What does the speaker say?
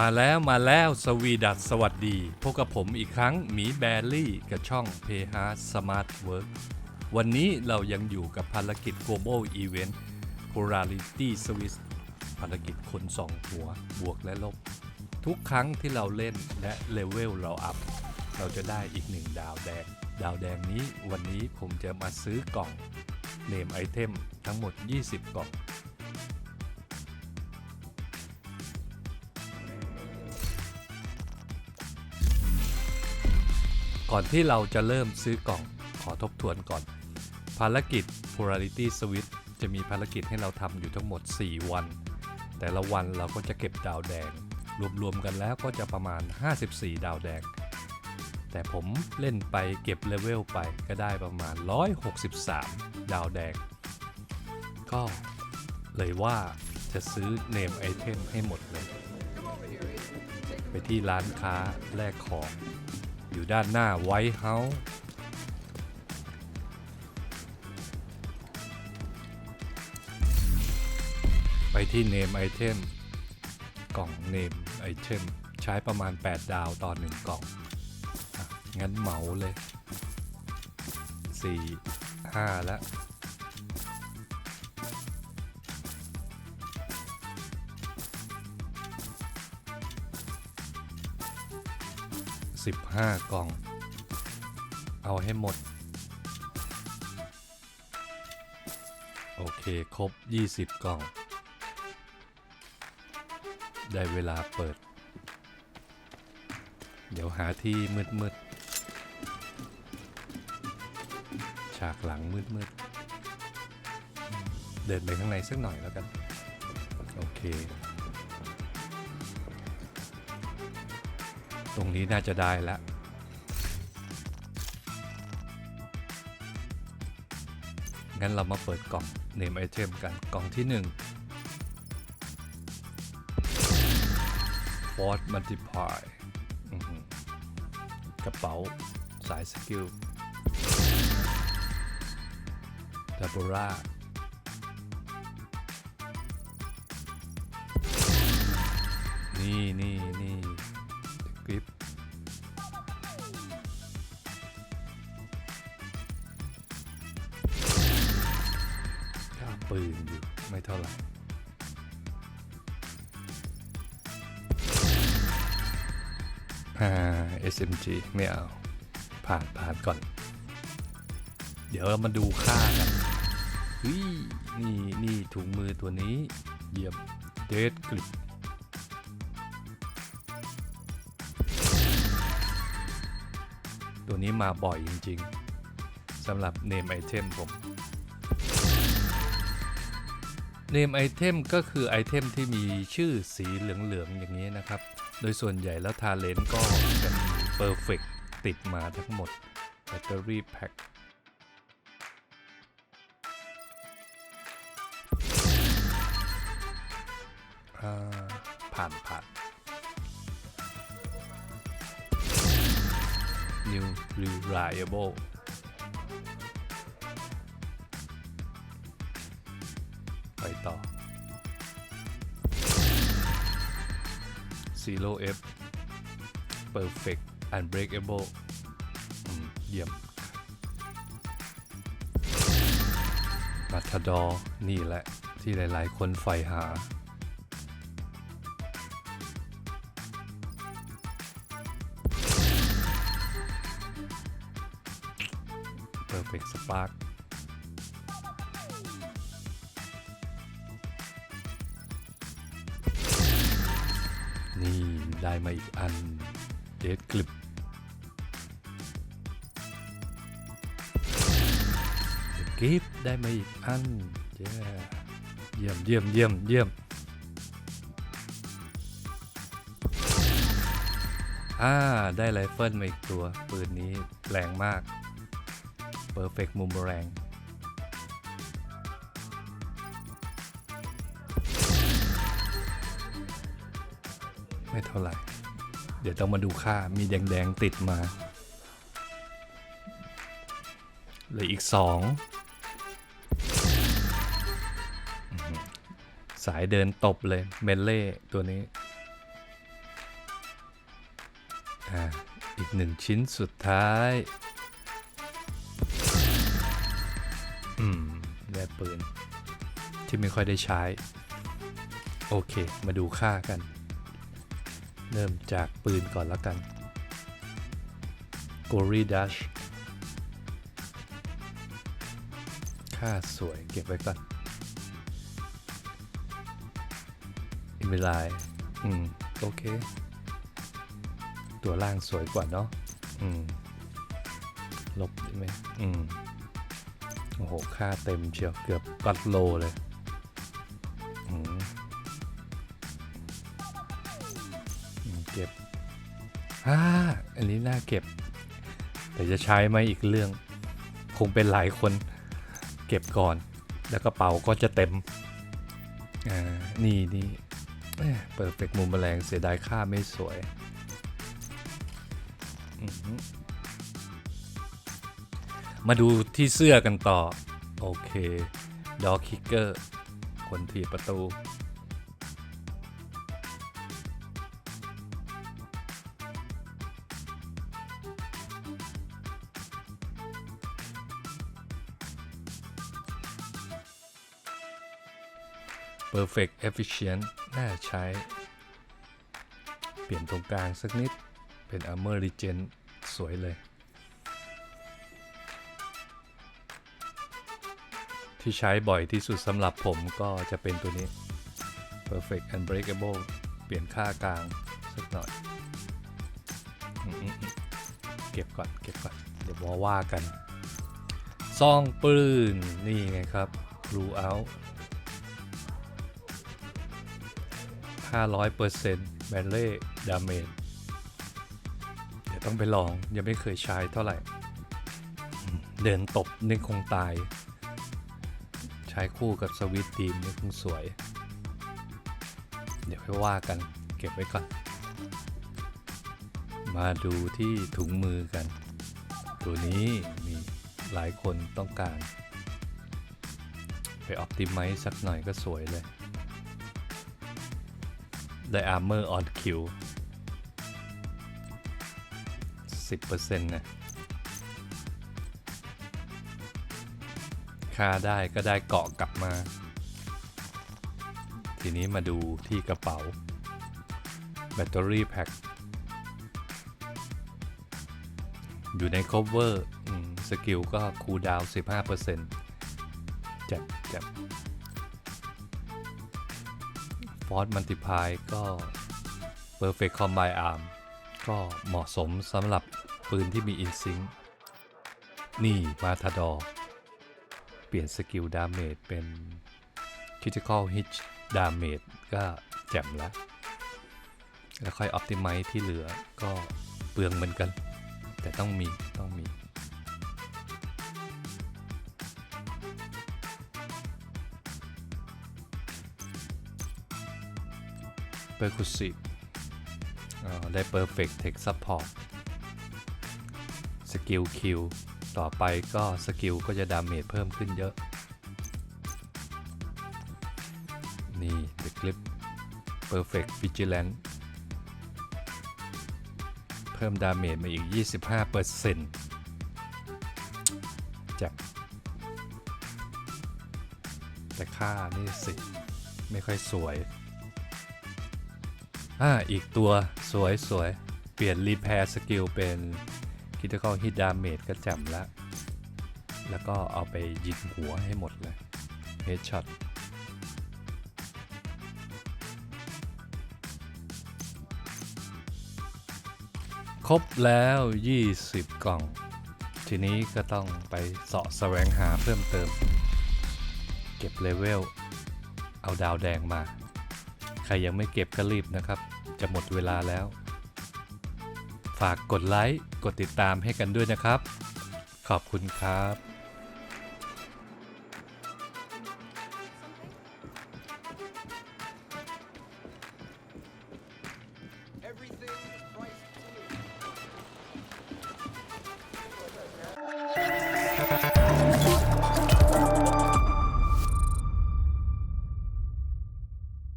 มาแล้วมาแล้วสวีดัสสวัสดีพบกับผมอีกครั้งหมีแบรลี่กับช่อง p h a Smart Work วันนี้เรายังอยู่กับภารกิจ Global Event Polarity Swiss ภารกิจคนสองหัว บวกและลบ ทุกครั้งที่เราเล่นและเลเวลเราอัพ เราจะได้อีกหนึ่งดาวแดง ดาวแดงนี้วันนี้ผมจะมาซื้อกล่องเนมไอเทมทั้งหมด 20 กล่อง ก่อนที่เราจะเริ่มซื้อกล่องขอทบทวนก่อน ภารกิจ Polarity Switch จะมีภารกิจให้เราทำอยู่ทั้งหมด 4 วัน แต่ละวันเราก็จะเก็บดาวแดง รวมๆกันแล้วก็จะประมาณ 54 ดาวแดง แต่ผมเล่นไปเก็บเลเวลไปก็ได้ประมาณ 163 ดาวแดง ก็เลยว่าจะซื้อเนมไอเทมให้หมดเลย ไปที่ร้านค้าแลกของ อยู่ด้านหน้าไวท์เฮาส์ไปที่ Name Item กล่อง Name Item ใช้ประมาณ 8 ดาวต่อ1กล่องอะงั้นเหมาเลย 4 5 แล้ว 15 กล่อง เอาให้หมด โอเค ครบ 20 กล่อง ได้เวลาเปิด เดี๋ยวหาที่มืดๆ ฉากหลังมืดๆ เดินไปข้างในสักหน่อยแล้วกัน โอเค ตรงนี้น่าจะได้แล้วงั้นเรามาเปิดกล่อง Name Item กันกล่องที่ 1 Ford Multiply กระเป๋า สายสกิลดับเบิลรานี่นี่ ไม่เท่าไรอ่า SMG ไม่เอา ผ่านผ่านก่อน เดี๋ยวเรามาดูค่ากันเฮ้ยนี่นี่ถุงมือตัวนี้ เยี่ยมเดดกลิปตัวนี้มาบ่อยจริง ๆสำหรับ Name Item ผม Name Item ก็คือไอเทมที่มีชื่อสีเหลืองๆอย่างนี้นะครับ โดยส่วนใหญ่แล้วทาเลนก็จะมี Perfect ติดมาทั้งหมด Battery Pack อ่าผ่านผ่าน New Reliable Zero F Perfect Unbreakable อืมเยี่ยมมาทาดอนี่แหละ ที่หลายๆ คนใฝ่หา Perfect Spark ได้มาอีกอันเดดคลิปกิฟได้มาอีกอันเย้เยี่ยมเยี่ยมเยี่ยมเยี่ยมอ่าได้ไรเฟิลมาอีกตัว ปืนนี้แรงมาก Perfect มุมแรง ไม่เท่าไหร่ เดี๋ยวต้องมาดูค่ามีแดงๆติดมาเหลืออีกสองสายเดินตบเลย เมลเล่ตัวนี้อ่าอีกหนึ่งชิ้นสุดท้าย อืมได้ปืน ที่ไม่ค่อยได้ใช้ โอเค มาดูค่ากัน เริ่มจากปืนก่อนแล้วกัน g o r y Dash ค่าสวยเก็บไว้ก่อนอิมิลายอืม โอเค ตัวล่างสวยกว่าเนาะอืม ลบได้ไหมอืม โอ้โห ค่าเต็มเชียว เกือบกัดโลเลย อืม เก็บอ่าอันนี้น่าเก็บ แต่จะใช้ไหมอีกเรื่อง คงเป็นหลายคน เก็บก่อน แล้วกระเป๋าก็จะเต็ม อ่า นี่นี่เปิดเฟกมุมแมลงเสียดายค่าไม่สวยมาดูที่เสื้อกันต่อ โอเค ดอคิกเกอร์ คนถีบประตู Perfect Efficient น่าใช้ เปลี่ยนตรงกลางสักนิดเป็น Armor Regen สวยเลย ที่ใช้บ่อยที่สุดสำหรับผมก็จะเป็นตัวนี้ Perfect Unbreakable เปลี่ยนค่ากลางสักหน่อย เก็บก่อน เก็บก่อน เดี๋ยวมาว่ากัน ซองปืน นี่ไงครับ Rule Out 500%แบนเล่ดาเมจเดี๋ยวต้องไปลองยังไม่เคยใช้เท่าไหร่ เดินตบนี่คงตาย ใช้คู่กับสวิตทีมนี่คงสวย เดี๋ยวค่อยว่ากันเก็บไว้ก่อน มาดูที่ถุงมือกัน ตัวนี้มีหลายคนต้องการ ไปออ t ติไม e สักหน่อยก็สวยเลย ได้ Armor on Q 10%นะค่าได้ก็ได้เกาะกลับมา ทีนี้มาดูที่กระเป๋า แบตเตอรี่แพ็คอยู่ใน cover อืมสกิลก็คูลดาวน์15%จับจับ ฟอร์ m มัลติพายก็ Perfect Combine Arm ก็เหมาะสมสำหรับปืนที่มีอินซิงนี่มาทาดอเปลี่ยนสกิลดาเมจเป็น Critical Hit Damage ก็แจ่มละแล้วค่อย Optimize ที่เหลือก็เปลืองเหมือนกัน แต่ต้องมีต้องมี Percussive ได้ Perfect Tech Support สกิลคิวต่อไปก็สกิลก็จะดาเมจเพิ่มขึ้นเยอะ นี่ The Clip Perfect Vigilant เพิ่มดาเมจมาอีก 25%จากแต่ค่านี่สิ ไม่ค่อยสวย อ่า อีกตัวสวยสวย เปลี่ยน Repair Skill เป็น Critical Hit Damage ก็แจ่มละ แล้วก็เอาไปยิงหัวให้หมดเลย Headshot ครบแล้ว 20 กล่อง ทีนี้ก็ต้องไปเสาะแสวงหาเพิ่มเติม เก็บเลเวล เอาดาวแดงมา ใครยังไม่เก็บก็รีบนะครับ จะหมดเวลาแล้ว ฝากกดไลค์ กดติดตามให้กันด้วยนะครับ ขอบคุณครับ